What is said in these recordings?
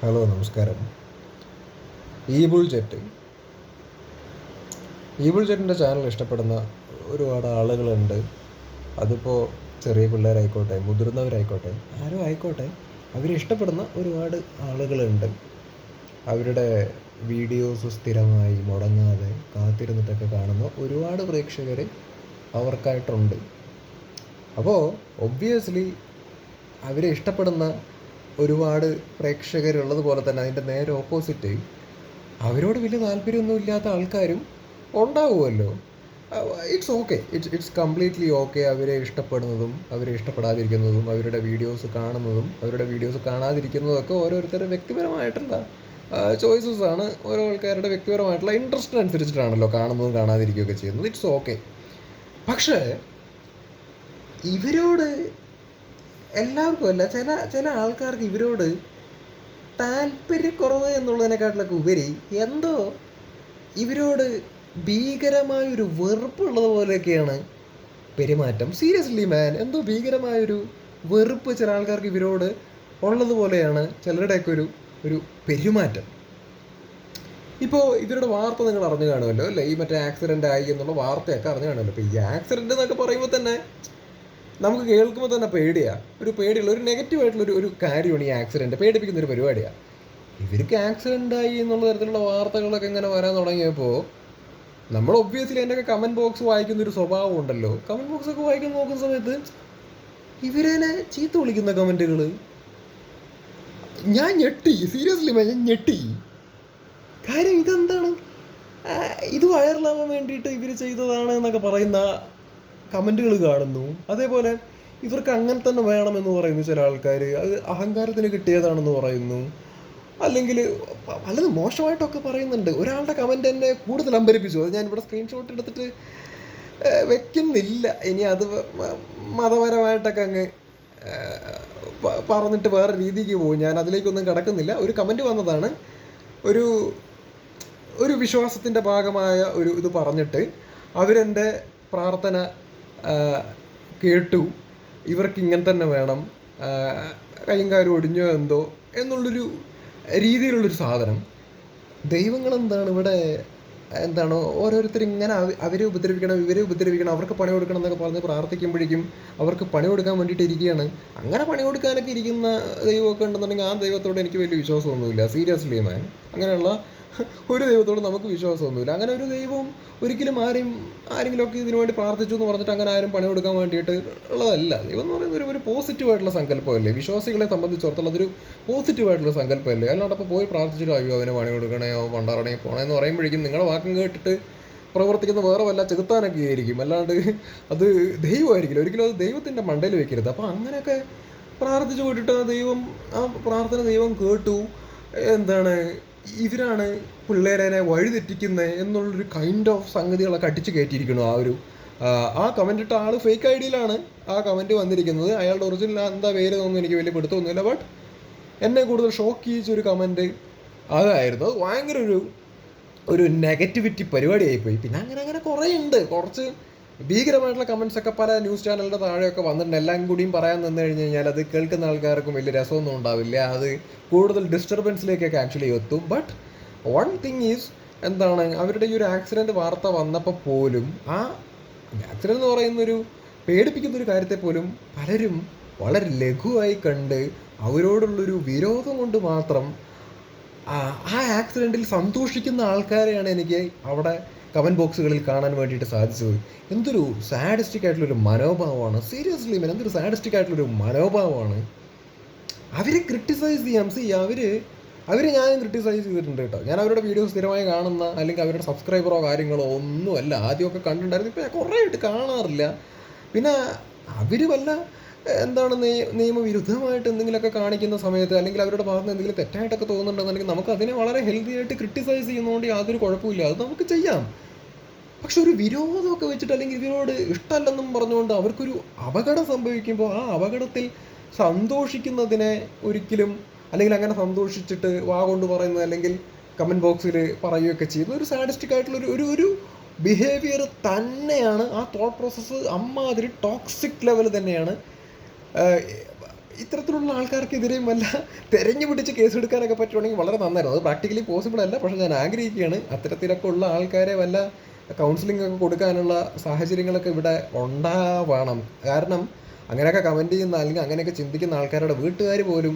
Hello നമസ്കാരം. ഈബിൾ jet ഈബിൾ ജെറ്റിന്റെ channel ഇഷ്ടപ്പെടുന്ന ഒരുപാട് ആളുകളുണ്ട്. അതിപ്പോൾ ചെറിയ പിള്ളേരായിക്കോട്ടെ മുതിർന്നവരായിക്കോട്ടെ ആരും ആയിക്കോട്ടെ അവരിഷ്ടപ്പെടുന്ന ഒരുപാട് ആളുകളുണ്ട്. അവരുടെ വീഡിയോസ് സ്ഥിരമായി മുടങ്ങാതെ കാത്തിരുന്നിട്ടൊക്കെ കാണുന്ന ഒരുപാട് പ്രേക്ഷകർ അവർക്കായിട്ടുണ്ട്. അപ്പോൾ ഒബ്വിയസ്ലി അവരെ ഇഷ്ടപ്പെടുന്ന ഒരുപാട് പ്രേക്ഷകരുള്ളത് പോലെ തന്നെ അതിന്റെ നേരെ ഓപ്പോസിറ്റ് അവരോട് വലിയ താല്പര്യമൊന്നും ഇല്ലാത്ത ആൾക്കാരും ഉണ്ടാവുമല്ലോ. It's okay it's it's completely okay അവരെ ഇഷ്ടപ്പെടുന്നതും അവരെ ഇഷ്ടപ്പെടാതിരിക്കുന്നതും അവരുടെ വീഡിയോസ് കാണുന്നതും അവരുടെ വീഡിയോസ് കാണാതിരിക്കുന്നതും ഒക്കെ ഓരോരുത്തരുടെ വ്യക്തിപരമായിട്ടുള്ള ചോയ്സസ് ആണ് ഓരോ ആൾക്കാരുടെ വ്യക്തിപരമായിട്ടുള്ള ഇൻട്രസ്റ്റ് അനുസരിച്ചിട്ടാണല്ലോ കാണുന്നതും കാണാതിരിക്കുകയൊക്കെ ചെയ്യുന്നത്. ഇറ്റ്സ് ഓക്കെ പക്ഷേ ഇവരോട് എല്ലാവർക്കും അല്ല ചില ചില ആൾക്കാർക്ക് ഇവരോട് താല്പര്യക്കുറവ് എന്നുള്ളതിനെക്കാട്ടിലൊക്കെ ഉപരി എന്തോ ഇവരോട് ഭീകരമായൊരു വെറുപ്പുള്ളത് പോലെയൊക്കെയാണ് പെരുമാറ്റം. സീരിയസ്ലി മാൻ എന്തോ ഭീകരമായൊരു വെറുപ്പ് ചില ആൾക്കാർക്ക് ഇവരോട് ഉള്ളതുപോലെയാണ് ചിലരുടെയൊക്കെ ഒരു ഒരു പെരുമാറ്റം. ഇപ്പോൾ ഇവരുടെ വാർത്ത നിങ്ങൾ അറിഞ്ഞു കാണുമല്ലോ അല്ലേ? ഈ മറ്റേ ആക്സിഡന്റ് ആയി എന്നുള്ള വാർത്തയൊക്കെ അറിഞ്ഞു കാണുമല്ലോ. അപ്പോൾ ഈ ആക്സിഡന്റ് എന്നൊക്കെ പറയുമ്പോൾ തന്നെ നമുക്ക് കേൾക്കുമ്പോൾ തന്നെ പേടിയാണ് ഒരു പേടിയുള്ള ഒരു നെഗറ്റീവ് ആയിട്ടുള്ള ഒരു ഒരു കാര്യമാണ് ഈ ആക്സിഡന്റ് പേടിപ്പിക്കുന്ന ഒരു പരിപാടിയാണ് ഇവർക്ക് ആക്സിഡന്റ് ആയി എന്നുള്ള തരത്തിലുള്ള വാർത്തകളൊക്കെ ഇങ്ങനെ വരാൻ തുടങ്ങിയപ്പോൾ നമ്മൾ ഒബ്വിയസ്ലി എന്റെ കമന്റ് ബോക്സ് വായിക്കുന്ന ഒരു സ്വഭാവം ഉണ്ടല്ലോ. കമന്റ് ബോക്സ് ഒക്കെ വായിക്കാൻ നോക്കുന്ന സമയത്ത് ഇവരെന്നെ ചീത്ത വിളിക്കുന്ന കമന്റുകൾ ഞാൻ ഞെട്ടി സീരിയസ്ലി ഞാൻ ഞെട്ടി. കാര്യം ഇതെന്താണ്? ഇത് വൈറലാവാൻ വേണ്ടിയിട്ട് ഇവർ ചെയ്തതാണ് എന്നൊക്കെ പറയുന്ന കമന്റുകൾ കാണുന്നു. അതേപോലെ ഇവർക്ക് അങ്ങനെ തന്നെ വേണമെന്ന് പറയുന്നു ചില ആൾക്കാർ അത് അഹങ്കാരത്തിന് കിട്ടിയതാണെന്ന് പറയുന്നു. അല്ലെങ്കിൽ പലതും മോശമായിട്ടൊക്കെ പറയുന്നുണ്ട്. ഒരാളുടെ കമന്റ് എന്നെ കൂടുതൽ അമ്പരിപ്പിച്ചു. അത് ഞാനിവിടെ സ്ക്രീൻഷോട്ട് എടുത്തിട്ട് വെക്കുന്നില്ല. ഇനി അത് മതപരമായിട്ടൊക്കെ അങ്ങ് പറഞ്ഞിട്ട് വേറെ രീതിക്ക് പോകും. ഞാൻ അതിലേക്കൊന്നും കിടക്കുന്നില്ല. ഒരു കമന്റ് വന്നതാണ്. ഒരു ഒരു വിശ്വാസത്തിന്റെ ഭാഗമായ ഒരു ഇത് പറഞ്ഞിട്ട് അവരെന്റെ പ്രാർത്ഥന കേട്ടു. ഇവർക്ക് ഇങ്ങനെ തന്നെ വേണം. കയ്യും ഒടിഞ്ഞോ എന്തോ എന്നുള്ളൊരു രീതിയിലുള്ളൊരു സാധനം. ദൈവങ്ങൾ എന്താണ് ഇവിടെ എന്താണ് ഓരോരുത്തർ ഇങ്ങനെ അവരെ ഉപദ്രവിക്കണം ഇവരെ ഉപദ്രവിക്കണം അവർക്ക് പണി കൊടുക്കണം എന്നൊക്കെ പറഞ്ഞ് പ്രാർത്ഥിക്കുമ്പോഴേക്കും അവർക്ക് പണി കൊടുക്കാൻ വേണ്ടിയിട്ട് ഇരിക്കുകയാണ്. അങ്ങനെ പണി കൊടുക്കാനൊക്കെ ഇരിക്കുന്ന ദൈവമൊക്കെ ഉണ്ടെന്നുണ്ടെങ്കിൽ ആ ദൈവത്തോട് എനിക്ക് വലിയ വിശ്വാസമൊന്നുമില്ല. Seriously man. അങ്ങനെയുള്ള ഒരു ദൈവത്തോട് നമുക്ക് വിശ്വാസമൊന്നുമില്ല. അങ്ങനെ ഒരു ദൈവം ഒരിക്കലും ആരെയും ആരെങ്കിലുമൊക്കെ ഇതിനു വേണ്ടി പ്രാർത്ഥിച്ചു എന്ന് പറഞ്ഞിട്ട് അങ്ങനെ ആരും പണി കൊടുക്കാൻ വേണ്ടിയിട്ട് ഉള്ളതല്ല. ദൈവം എന്ന് പറയുന്നത് ഒരു പോസിറ്റീവ് ആയിട്ടുള്ള സങ്കല്പമല്ലേ? വിശ്വാസികളെ സംബന്ധിച്ചിടത്തോളം അതൊരു പോസിറ്റീവ് ആയിട്ടുള്ള സങ്കല്പമല്ലേ? അല്ലാണ്ട് അപ്പോൾ പോയി പ്രാർത്ഥിച്ചിട്ട് അയ്യോ അവന് പണി കൊടുക്കണയോ പണ്ടാറണേ പോണേന്ന് പറയുമ്പോഴേക്കും നിങ്ങളുടെ വാക്കും കേട്ടിട്ട് പ്രവർത്തിക്കുന്ന വേറെ വല്ല ചെകുത്താനൊക്കെ ആയിരിക്കും. അല്ലാണ്ട് അത് ദൈവമായിരിക്കില്ല. ഒരിക്കലും അത് ദൈവത്തിന്റെ മണ്ടയിൽ വെക്കരുത്. അപ്പോൾ അങ്ങനെയൊക്കെ പ്രാർത്ഥിച്ചു പോയിട്ടിട്ട് ആ ദൈവം ആ പ്രാർത്ഥന ദൈവം കേട്ടു. എന്താണ്? ഇവരാണ് പിള്ളേരെ വഴിതെറ്റിക്കുന്നത് എന്നുള്ളൊരു കൈൻഡ് ഓഫ് സംഗതികളൊക്കെ അടിച്ചു കയറ്റിയിരിക്കുന്നു ആ ഒരു ആ, കമന്റ് ഇട്ട ആൾ ഫേക്ക് ഐ ഡിയിലാണ് ആ കമന്റ് വന്നിരിക്കുന്നത്. അയാളുടെ ഒറിജിനൽ എന്താ പേര് എന്നൊന്നും എനിക്ക് വലിയ പിടുത്തമൊന്നുമില്ല ബട്ട് എന്നെ കൂടുതൽ ഷോക്ക് ചെയ്യിച്ച ഒരു കമന്റ് അതായിരുന്നു. അത് ഭയങ്കര ഒരു ഒരു നെഗറ്റിവിറ്റി പരിപാടിയായിപ്പോയി. പിന്നെ അങ്ങനെ അങ്ങനെ കുറേ ഉണ്ട് കുറച്ച് ഭീകരമായിട്ടുള്ള കമൻസ് ഒക്കെ പല ന്യൂസ് ചാനലിന്റെ താഴെയൊക്കെ വന്നിട്ടുണ്ട്. എല്ലാം കൂടിയും പറയാൻ നിന്ന് കഴിഞ്ഞ് കഴിഞ്ഞാൽ അത് കേൾക്കുന്ന ആൾക്കാർക്കും വലിയ രസമൊന്നും ഉണ്ടാവില്ല. അത് കൂടുതൽ ഡിസ്റ്റർബൻസിലേക്കൊക്കെ ആക്ച്വലി എത്തും. ബട്ട് വൺ തിങ് ഈസ് എന്താണ് അവരുടെ ഈ ഒരു ആക്സിഡന്റ് വാർത്ത വന്നപ്പോൾ പോലും ആ ആക്സിഡന്റ് എന്ന് പറയുന്നൊരു പേടിപ്പിക്കുന്ന ഒരു കാര്യത്തെ പോലും പലരും വളരെ ലഘുവായി കണ്ട് അവരോടുള്ളൊരു വിരോധം കൊണ്ട് മാത്രം ആ ആക്സിഡന്റിൽ സന്തോഷിക്കുന്ന ആൾക്കാരെയാണ് എനിക്ക് അവിടെ കമന്റ് ബോക്സുകളിൽ കാണാൻ വേണ്ടിയിട്ട് സാധിച്ചത്. എന്തൊരു സാഡിസ്റ്റിക് ആയിട്ടുള്ളൊരു മനോഭാവമാണ്. സീരിയസ്ലി മീൻ എന്തൊരു സാഡിസ്റ്റിക് ആയിട്ടുള്ളൊരു മനോഭാവമാണ്. അവരെ ക്രിട്ടിസൈസ് ചെയ്യാം. സി അവർ അവർ ഞാൻ ക്രിട്ടിസൈസ് ചെയ്തിട്ടുണ്ട് കേട്ടോ. ഞാൻ അവരുടെ വീഡിയോ സ്ഥിരമായി കാണുന്ന അല്ലെങ്കിൽ അവരുടെ സബ്സ്ക്രൈബറോ കാര്യങ്ങളോ ഒന്നുമല്ല. ആദ്യമൊക്കെ കണ്ടിട്ടുണ്ടായിരുന്നു. ഇപ്പോൾ ഞാൻ കുറേ ആയിട്ട് കാണാറില്ല. പിന്നെ അവർ വല്ല എന്താണ് നിയ- നിയമവിരുദ്ധമായിട്ട് എന്തെങ്കിലുമൊക്കെ കാണിക്കുന്ന സമയത്ത് അല്ലെങ്കിൽ അവരുടെ ഭാഗത്ത് എന്തെങ്കിലും തെറ്റായിട്ടൊക്കെ തോന്നുന്നുണ്ടെന്നുണ്ടെങ്കിൽ നമുക്ക് അതിനെ വളരെ ഹെൽത്തി ആയിട്ട് ക്രിട്ടിസൈസ് ചെയ്യുന്നതുകൊണ്ട് യാതൊരു കുഴപ്പമില്ല അത് നമുക്ക് ചെയ്യാം. പക്ഷെ ഒരു വിരോധമൊക്കെ വെച്ചിട്ട് അല്ലെങ്കിൽ ഇവരോട് ഇഷ്ടമല്ലെന്നും പറഞ്ഞുകൊണ്ട് അവർക്കൊരു അപകടം സംഭവിക്കുമ്പോൾ ആ അപകടത്തിൽ സന്തോഷിക്കുന്നതിനെ ഒരിക്കലും അല്ലെങ്കിൽ അങ്ങനെ സന്തോഷിച്ചിട്ട് വാ കൊണ്ട് പറയുന്നത് അല്ലെങ്കിൽ കമന്റ് ബോക്സിൽ പറയുകയൊക്കെ ചെയ്യുന്ന ഒരു സാഡിസ്റ്റിക് ആയിട്ടുള്ള ഒരു ഒരു ബിഹേവിയർ തന്നെയാണ് ആ തോട്ട് പ്രോസസ്സ് അമ്മാതിരി ടോക്സിക് ലെവൽ തന്നെയാണ്. ഇത്തരത്തിലുള്ള ആൾക്കാർക്കെതിരെയും വല്ല തെരഞ്ഞു പിടിച്ച് കേസെടുക്കാനൊക്കെ പറ്റുവാണെങ്കിൽ വളരെ നന്നായിരുന്നു. അത് പ്രാക്ടിക്കലി പോസിബിൾ അല്ല പക്ഷേ ഞാൻ ആഗ്രഹിക്കുകയാണ്. അത്തരത്തിലൊക്കെ ഉള്ള ആൾക്കാരെ വല്ല കൗൺസിലിംഗ് ഒക്കെ കൊടുക്കാനുള്ള സാഹചര്യങ്ങളൊക്കെ ഇവിടെ ഉണ്ടാവണം. കാരണം അങ്ങനെയൊക്കെ കമന്റ് ചെയ്യുന്ന അല്ലെങ്കിൽ അങ്ങനെയൊക്കെ ചിന്തിക്കുന്ന ആൾക്കാരുടെ വീട്ടുകാർ പോലും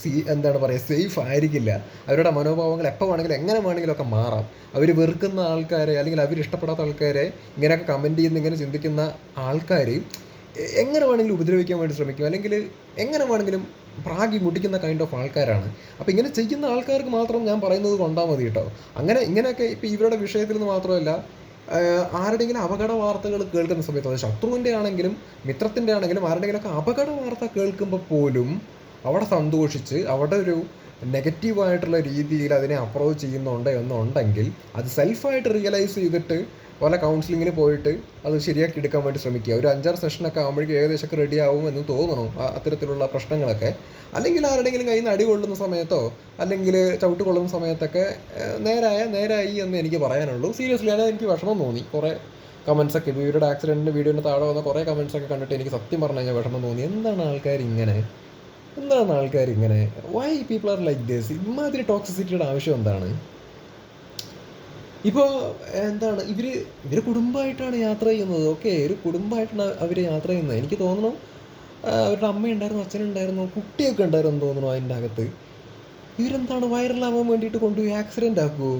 സീ എന്താണ് പറയുക സേഫ് ആയിരിക്കില്ല. അവരുടെ മനോഭാവങ്ങൾ എപ്പോൾ വേണമെങ്കിലും എങ്ങനെ വേണമെങ്കിലും ഒക്കെ മാറാം. അവർ വെറുക്കുന്ന ആൾക്കാരെ അല്ലെങ്കിൽ അവർ ഇഷ്ടപ്പെടാത്ത ആൾക്കാരെ ഇങ്ങനെയൊക്കെ കമന്റ് ചെയ്യുന്ന ഇങ്ങനെ ചിന്തിക്കുന്ന ആൾക്കാർ എങ്ങനെ വേണമെങ്കിലും ഉപദ്രവിക്കാൻ വേണ്ടി ശ്രമിക്കും. അല്ലെങ്കിൽ എങ്ങനെ വേണമെങ്കിലും പ്രാഗി മുട്ടിക്കുന്ന കൈൻഡ് ഓഫ് ആൾക്കാരാണ്. അപ്പോൾ ഇങ്ങനെ ചെയ്യുന്ന ആൾക്കാർക്ക് മാത്രം ഞാൻ പറയുന്നത് കൊണ്ടാൽ മതി കേട്ടോ. അങ്ങനെ ഇങ്ങനെയൊക്കെ ഇപ്പോൾ ഇവരുടെ വിഷയത്തിൽ നിന്ന് മാത്രമല്ല ആരുടെയെങ്കിലും അപകട വാർത്തകൾ കേൾക്കുന്ന സമയത്ത് അത് ശത്രുവിന്റെ ആണെങ്കിലും മിത്രത്തിന്റെ ആണെങ്കിലും ആരുടെങ്കിലുമൊക്കെ അപകട വാർത്ത കേൾക്കുമ്പോൾ പോലും അവിടെ സന്തോഷിച്ച് അവിടെ ഒരു നെഗറ്റീവായിട്ടുള്ള രീതിയിൽ അതിനെ അപ്രോച്ച് ചെയ്യുന്നുണ്ട് എന്നുണ്ടെങ്കിൽ അത് സെൽഫായിട്ട് റിയലൈസ് ചെയ്തിട്ട് പല കൗൺസിലിങ്ങിന് പോയിട്ട് അത് ശരിയാക്കി എടുക്കാൻ വേണ്ടി ശ്രമിക്കുക. ഒരു അഞ്ചാറ് സെഷനൊക്കെ ആകുമ്പോഴേക്കും ഏകദേശമൊക്കെ റെഡി ആവും എന്ന് തോന്നണം? അത്തരത്തിലുള്ള പ്രശ്നങ്ങളൊക്കെ. അല്ലെങ്കിൽ ആരുടെങ്കിലും കയ്യിൽ നിന്ന് അടി കൊള്ളുന്ന സമയത്തോ അല്ലെങ്കിൽ ചവിട്ട് കൊള്ളുന്ന സമയത്തൊക്കെ നേരായ നേരായി എന്ന് എനിക്ക് പറയാനുള്ളൂ. സീരിയസ്ലി ആണ് എനിക്ക് വിഷമം തോന്നി. കുറേ കമൻസ് ഒക്കെ ഇവരുടെ ആക്സിഡന്റിന്റെ വീഡിയോന്റെ താഴെ വന്ന കുറേ കമൻസ് ഒക്കെ കണ്ടിട്ട് എനിക്ക് സത്യം പറഞ്ഞു കഴിഞ്ഞാൽ വിഷമം തോന്നി. എന്താണ് ആൾക്കാർ ഇങ്ങനെ? എന്താണ് ആൾക്കാർ ഇങ്ങനെ? Why people are like this ഇമാതിരി ടോക്സിസിറ്റിയുടെ ആവശ്യം എന്താണ്? ഇപ്പോൾ എന്താണ് ഇവർ ഇവർ കുടുംബമായിട്ടാണ് യാത്ര ചെയ്യുന്നത്. ഓക്കെ ഒരു കുടുംബമായിട്ടാണ് അവർ യാത്ര ചെയ്യുന്നത്. എനിക്ക് അമ്മ അവരുടെ അമ്മയുണ്ടായിരുന്നു അച്ഛനുണ്ടായിരുന്നു കുട്ടിയൊക്കെ ഉണ്ടായിരുന്നു തോന്നുന്നു അതിന്റെ അകത്ത്. ഇവരെന്താണ് വൈറലാവാൻ വേണ്ടിയിട്ട് കൊണ്ടുപോയി ആക്സിഡന്റ് ആക്കുമോ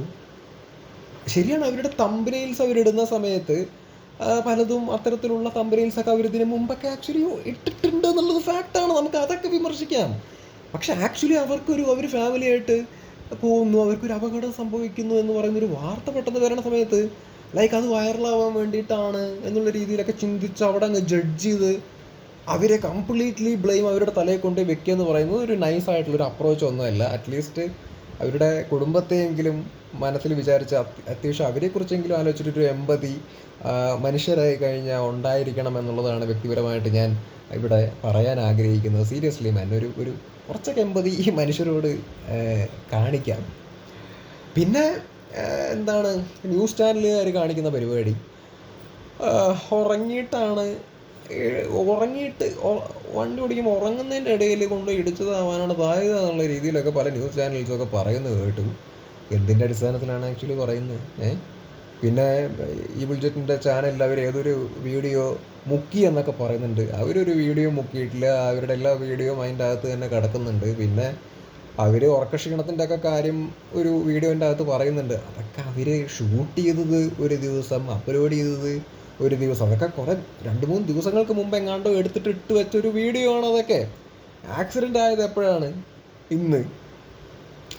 ശരിയാണ് അവരുടെ തമ്പനയിൽസ് അവരിടുന്ന സമയത്ത് പലതും അത്തരത്തിലുള്ള അവർ ഇതിന് മുമ്പൊക്കെ ആക്ച്വലി ഇട്ടിട്ടുണ്ട് എന്നുള്ളത് ഫാക്റ്റാണ് നമുക്ക് അതൊക്കെ വിമർശിക്കാം. പക്ഷെ ആക്ച്വലി അവർക്കൊരു അവർ ഫാമിലിയായിട്ട് പോകുന്നു അവർക്കൊരു അപകടം സംഭവിക്കുന്നു എന്ന് പറയുന്നൊരു വാർത്ത പെട്ടെന്ന് വരണ സമയത്ത് ലൈക്ക് അത് വൈറലാവാൻ വേണ്ടിയിട്ടാണ് എന്നുള്ള രീതിയിലൊക്കെ ചിന്തിച്ച് അവിടെ അങ്ങ് ജഡ്ജ് ചെയ്ത് അവരെ കംപ്ലീറ്റ്ലി ബ്ലെയിം അവരുടെ തലയിൽ കൊണ്ട് വെക്കുക എന്ന് പറയുന്നത് ഒരു നൈസ് ആയിട്ടുള്ളൊരു അപ്രോച്ച് ഒന്നുമല്ല അറ്റ്ലീസ്റ്റ് അവരുടെ കുടുംബത്തെയെങ്കിലും മനസ്സിൽ വിചാരിച്ച് അത്യ- അത്യാവശ്യം അവരെക്കുറിച്ചെങ്കിലും ആലോചിച്ചിട്ടൊരു എമ്പതി മനുഷ്യരായി കഴിഞ്ഞാൽ ഉണ്ടായിരിക്കണം എന്നുള്ളതാണ് വ്യക്തിപരമായിട്ട് ഞാൻ ഇവിടെ പറയാൻ ആഗ്രഹിക്കുന്നത്. സീരിയസ്ലി മാൻ ഒരു ഒരു കുറച്ചൊക്കെ എമ്പതി ഈ മനുഷ്യരോട് കാണിക്കാം. പിന്നെ എന്താണ് ന്യൂസ് ചാനലുകാർ കാണിക്കുന്ന പരിപാടി. ഉറങ്ങിയിട്ടാണ് ഉറങ്ങിയിട്ട് വണ്ടി ഓടിക്കുമ്പോൾ ഉറങ്ങുന്നതിന്റെ ഇടയിൽ കൊണ്ട് ഇടിച്ചതാവാനാണ് സാധ്യത എന്നുള്ള രീതിയിലൊക്കെ പല ന്യൂസ് ചാനൽസൊക്കെ പറയുന്നത് കേട്ടു. എന്തിന്റെ അടിസ്ഥാനത്തിലാണ് ആക്ച്വലി പറയുന്നത്? ഏ? പിന്നെ ഈ ബുൾജറ്റിന്റെ ചാനലിൽ ഏതൊരു വീഡിയോ മുക്കി എന്നൊക്കെ പറയുന്നുണ്ട്. അവരൊരു വീഡിയോ മുക്കിയിട്ടില്ല. അവരുടെ എല്ലാ വീഡിയോയും അതിന്റെ അകത്ത് തന്നെ കിടക്കുന്നുണ്ട്. പിന്നെ അവർ ഉറക്കക്ഷീണത്തിന്റെ ഒക്കെ കാര്യം ഒരു വീഡിയോന്റെ അകത്ത് പറയുന്നുണ്ട്. അതൊക്കെ അവർ ഷൂട്ട് ചെയ്തത് ഒരു ദിവസം അപ്ലോഡ് ചെയ്തത് ഒരു ദിവസം. അതൊക്കെ കുറേ രണ്ട് മൂന്ന് ദിവസങ്ങൾക്ക് മുമ്പ് എങ്ങാണ്ടോ എടുത്തിട്ട് ഇട്ട് വെച്ചൊരു വീഡിയോ ആണ് അതൊക്കെ. ആക്സിഡന്റ് ആയത് എപ്പോഴാണ്? ഇന്ന്.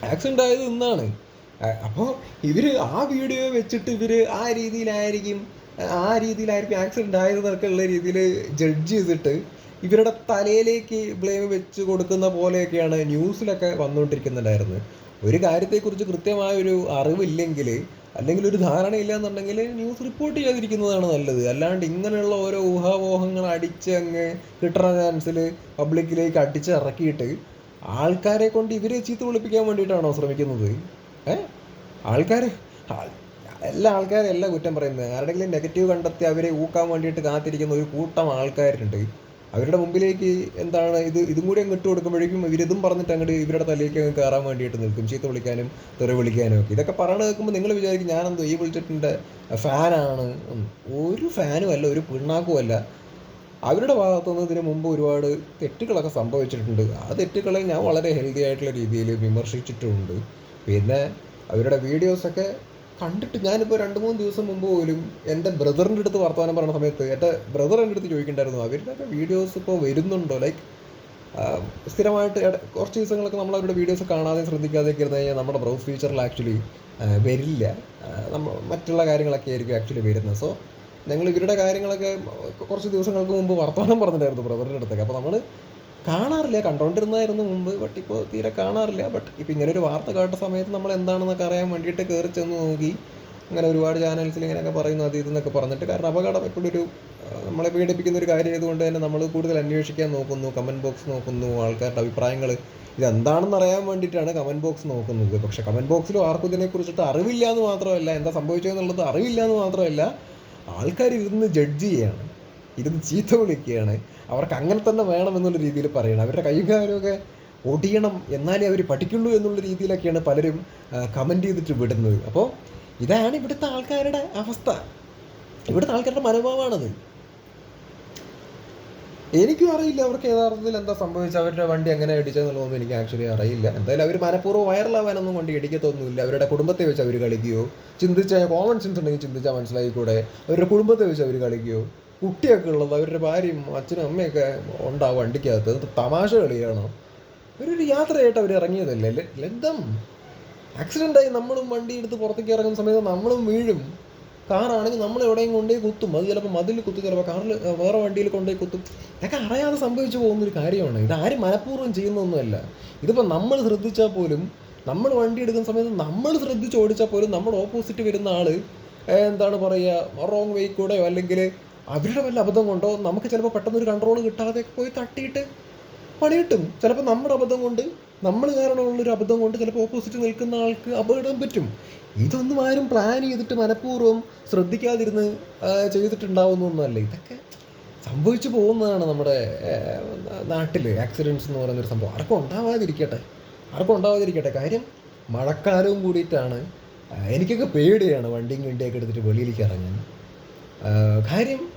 ആക്സിഡന്റ് ആയത് ഇന്നാണ്. അപ്പോൾ ഇവർ ആ വീഡിയോ വെച്ചിട്ട് ഇവർ ആ രീതിയിലായിരിക്കും ആ രീതിയിലായിരിക്കും ആക്സിഡന്റ് ആയതെന്നൊക്കെ ഉള്ള രീതിയിൽ ജഡ്ജ് ചെയ്തിട്ട് ഇവരുടെ തലയിലേക്ക് ബ്ലെയിം വെച്ച് കൊടുക്കുന്ന പോലെയൊക്കെയാണ് ന്യൂസിലൊക്കെ വന്നുകൊണ്ടിരിക്കുന്നുണ്ടായിരുന്നത് ഒരു കാര്യത്തെക്കുറിച്ച് കൃത്യമായ ഒരു അറിവില്ലെങ്കിൽ അല്ലെങ്കിൽ ഒരു ധാരണയില്ല എന്നുണ്ടെങ്കിൽ ന്യൂസ് റിപ്പോർട്ട് ചെയ്യാതിരിക്കുന്നതാണ് നല്ലത്. അല്ലാണ്ട് ഇങ്ങനെയുള്ള ഓരോ ഊഹാപോഹങ്ങൾ അടിച്ച് അങ്ങ് കിട്ടുന്ന ചാൻസിൽ പബ്ലിക്കിലേക്ക് അടിച്ച് ഇറക്കിയിട്ട് ആൾക്കാരെ കൊണ്ട് ഇവരെ ചീത്ത വിളിപ്പിക്കാൻ വേണ്ടിയിട്ടാണോ ശ്രമിക്കുന്നത്? ആൾക്കാർ എല്ലാ ആൾക്കാരും എല്ലാ കുറ്റം പറയുന്നത്. ആരുടെങ്കിലും നെഗറ്റീവ് കണ്ടെത്തി അവരെ ഊക്കാൻ വേണ്ടിയിട്ട് കാത്തിരിക്കുന്ന ഒരു കൂട്ടം ആൾക്കാരുണ്ട്. അവരുടെ മുമ്പിലേക്ക് എന്താണ് ഇത്? ഇതും കൂടി അങ്ങ് ഇട്ട് കൊടുക്കുമ്പോഴേക്കും ഇവരിതും പറഞ്ഞിട്ട് അങ്ങോട്ട് ഇവരുടെ തലയിലേക്ക് അങ്ങ് കയറാൻ വേണ്ടിയിട്ട് നിൽക്കും. ചീത്ത വിളിക്കാനും തെറി വിളിക്കാനും ഒക്കെ. ഇതൊക്കെ പറഞ്ഞു കേൾക്കുമ്പോൾ നിങ്ങൾ വിചാരിക്കും ഞാനെന്തോ ഈ ബുൾജറ്റിന്റെ ഫാനാണ്. ഒരു ഫാനും അല്ല ഒരു പിണ്ണാക്കും അല്ല. അവരുടെ ഭാഗത്തുനിന്ന് ഇതിന് മുമ്പ് ഒരുപാട് തെറ്റുകളൊക്കെ സംഭവിച്ചിട്ടുണ്ട്. ആ തെറ്റുകളെ ഞാൻ വളരെ ഹെൽത്തി ആയിട്ടുള്ള രീതിയിൽ വിമർശിച്ചിട്ടുമുണ്ട് പിന്നെ അവരുടെ വീഡിയോസൊക്കെ കണ്ടിട്ട് ഞാനിപ്പോൾ രണ്ട് മൂന്ന് ദിവസം മുമ്പ് പോലും എന്റെ ബ്രദറിന്റെ അടുത്ത് വർത്തമാനം പറയുന്ന സമയത്ത് എന്റെ ബ്രദർ എന്റെ അടുത്ത് ചോദിക്കണ്ടായിരുന്നു അവരുടെയൊക്കെ വീഡിയോസ് ഇപ്പോൾ വരുന്നുണ്ടോ? ലൈക്ക് സ്ഥിരമായിട്ട് കുറച്ച് ദിവസങ്ങളൊക്കെ നമ്മൾ അവരുടെ വീഡിയോസ് കാണാതെ ശ്രദ്ധിക്കാതെ ഇരുന്ന് കഴിഞ്ഞാൽ നമ്മുടെ ബ്രൗസ് ഫീച്ചറിൽ ആക്ച്വലി വരില്ല. നമ്മൾ നമ്മ മറ്റുള്ള കാര്യങ്ങളൊക്കെ ആയിരിക്കും ആക്ച്വലി വരുന്നത്. സോ ഞങ്ങൾ ഇവരുടെ കാര്യങ്ങളൊക്കെ കുറച്ച് ദിവസങ്ങൾക്ക് മുമ്പ് വർത്തമാനം പറഞ്ഞിട്ടായിരുന്നു ബ്രദറിന്റെ അടുത്തൊക്കെ. അപ്പോൾ നമ്മൾ കാണാറില്ല. കണ്ടോണ്ടിരുന്നായിരുന്നു മുമ്പ്. ബട്ട് ഇപ്പോൾ തീരെ കാണാറില്ല. ബട്ട് ഇപ്പോൾ ഇങ്ങനെ ഒരു വാർത്ത കേട്ട സമയത്ത് നമ്മൾ എന്താണെന്നൊക്കെ അറിയാൻ വേണ്ടിയിട്ട് കയറി ചെന്ന് നോക്കി. അങ്ങനെ ഒരുപാട് ചാനൽസിൽ ഇങ്ങനെയൊക്കെ പറയുന്നു അത് ഇതെന്നൊക്കെ പറഞ്ഞിട്ട്. കാരണം അപകടം എപ്പോഴും ഒരു നമ്മളെ പീഡിപ്പിക്കുന്ന ഒരു കാര്യം ആയതുകൊണ്ട് തന്നെ നമ്മൾ കൂടുതൽ അന്വേഷിക്കാൻ നോക്കുന്നു. കമന്റ് ബോക്സ് നോക്കുന്നു. ആൾക്കാരുടെ അഭിപ്രായങ്ങൾ ഇതെന്താണെന്ന് അറിയാൻ വേണ്ടിയിട്ടാണ് കമന്റ് ബോക്സ് നോക്കുന്നത്. പക്ഷേ കമന്റ് ബോക്സിലും ആർക്കും ഇതിനെക്കുറിച്ചിട്ട് അറിവില്ല എന്ന് മാത്രമല്ല എന്താ സംഭവിച്ചതെന്നുള്ളത് അറിവില്ല എന്ന് മാത്രമല്ല ആൾക്കാർ ഇരുന്ന് ജഡ്ജ് ചെയ്യാണ്. ഇരുന്ന് ചീത്ത വിളിക്കുകയാണ്. അവർക്ക് അങ്ങനെ തന്നെ വേണം എന്നുള്ള രീതിയിൽ പറയണം. അവരുടെ കൈയും കാലുമൊക്കെ ഒടിയണം എന്നാലേ അവർ പഠിക്കുള്ളൂ എന്നുള്ള രീതിയിലൊക്കെയാണ് പലരും കമന്റ് ചെയ്തിട്ട് വിടുന്നത്. അപ്പോൾ ഇതാണ് ഇവിടുത്തെ ആൾക്കാരുടെ അവസ്ഥ. ഇവിടുത്തെ ആൾക്കാരുടെ മനോഭാവമാണത്. എനിക്കും അറിയില്ല അവർക്ക് യഥാർത്ഥത്തിൽ എന്താ സംഭവിച്ചത്. അവരുടെ വണ്ടി എങ്ങനെ ഇടിച്ചതെന്നുള്ളതൊന്നും എനിക്ക് ആക്ച്വലി അറിയില്ല. എന്തായാലും അവർ മനഃപൂർവം വയറിലാവാനൊന്നും കൊണ്ട് ഇടിക്കത്തൊന്നുമില്ല. അവരുടെ കുടുംബത്തെ വെച്ച് അവർ കളിക്കുകയോ ചിന്തിച്ച കോമൺ സെൻസ് ഉണ്ടെങ്കിൽ ചിന്തിച്ചാൽ മനസ്സിലായിക്കൂടെ? അവരുടെ കുടുംബത്തെ വെച്ച് അവർ കളിക്കുകയോ? കുട്ടിയൊക്കെ ഉള്ളത് അവരുടെ ഭാര്യയും അച്ഛനും അമ്മയൊക്കെ ഉണ്ടാവും വണ്ടിക്കകത്ത്. അത് തമാശ കളിയാണ്? അവരൊരു യാത്രയായിട്ട് അവർ ഇറങ്ങിയതല്ലേ? ലന്തം ആക്സിഡന്റായി നമ്മളും വണ്ടി എടുത്ത് പുറത്തേക്ക് ഇറങ്ങുന്ന സമയത്ത് നമ്മളും വീഴും. കാറാണെങ്കിൽ നമ്മൾ എവിടെയും കൊണ്ടുപോയി കുത്തും. അത് ചിലപ്പോൾ മതിൽ കുത്തും ചിലപ്പോൾ കാറിൽ വേറെ വണ്ടിയിൽ കൊണ്ടുപോയി കുത്തും. ഇതൊക്കെ അറിയാതെ സംഭവിച്ചു പോകുന്നൊരു കാര്യമാണ്. ഇത് ആരും മനഃപൂർവം ചെയ്യുന്നൊന്നുമല്ല ഇതിപ്പോൾ നമ്മൾ ശ്രദ്ധിച്ചാൽ പോലും നമ്മൾ വണ്ടി എടുക്കുന്ന സമയത്ത് നമ്മൾ ശ്രദ്ധിച്ച് ഓടിച്ചാൽ പോലും നമ്മുടെ ഓപ്പോസിറ്റ് വരുന്ന ആൾ എന്താണ് പറയുക റോങ് വേ കൂടെയോ അല്ലെങ്കിൽ അവരുടെ വല്ല അബദ്ധം കൊണ്ടോ? നമുക്ക് ചിലപ്പോൾ പെട്ടെന്നൊരു കൺട്രോൾ കിട്ടാതെ പോയി തട്ടിയിട്ട് പണി കിട്ടും. ചിലപ്പോൾ നമ്മുടെ അബദ്ധം കൊണ്ട് നമ്മൾ കാരണമുള്ളൊരു അബദ്ധം കൊണ്ട് ചിലപ്പോൾ ഓപ്പോസിറ്റ് നിൽക്കുന്ന ആൾക്ക് അപകടം പറ്റും. ഇതൊന്നും ആരും പ്ലാൻ ചെയ്തിട്ട് മനഃപൂർവം ശ്രദ്ധിക്കാതിരുന്ന് ചെയ്തിട്ടുണ്ടാവുന്നൊന്നുമല്ല. ഇതൊക്കെ സംഭവിച്ചു പോകുന്നതാണ് നമ്മുടെ നാട്ടിൽ ആക്സിഡൻസ് എന്ന് പറയുന്നൊരു സംഭവം. ആർക്കും ഉണ്ടാവാതിരിക്കട്ടെ. ആർക്കും ഉണ്ടാവാതിരിക്കട്ടെ. കാര്യം മഴക്കാലവും കൂടിയിട്ടാണ് എനിക്കൊക്കെ പേടിയാണ് വണ്ടിയും കിണ്ടിയൊക്കെ എടുത്തിട്ട് വെളിയിലേക്ക് ഇറങ്ങാൻ. കാര്യം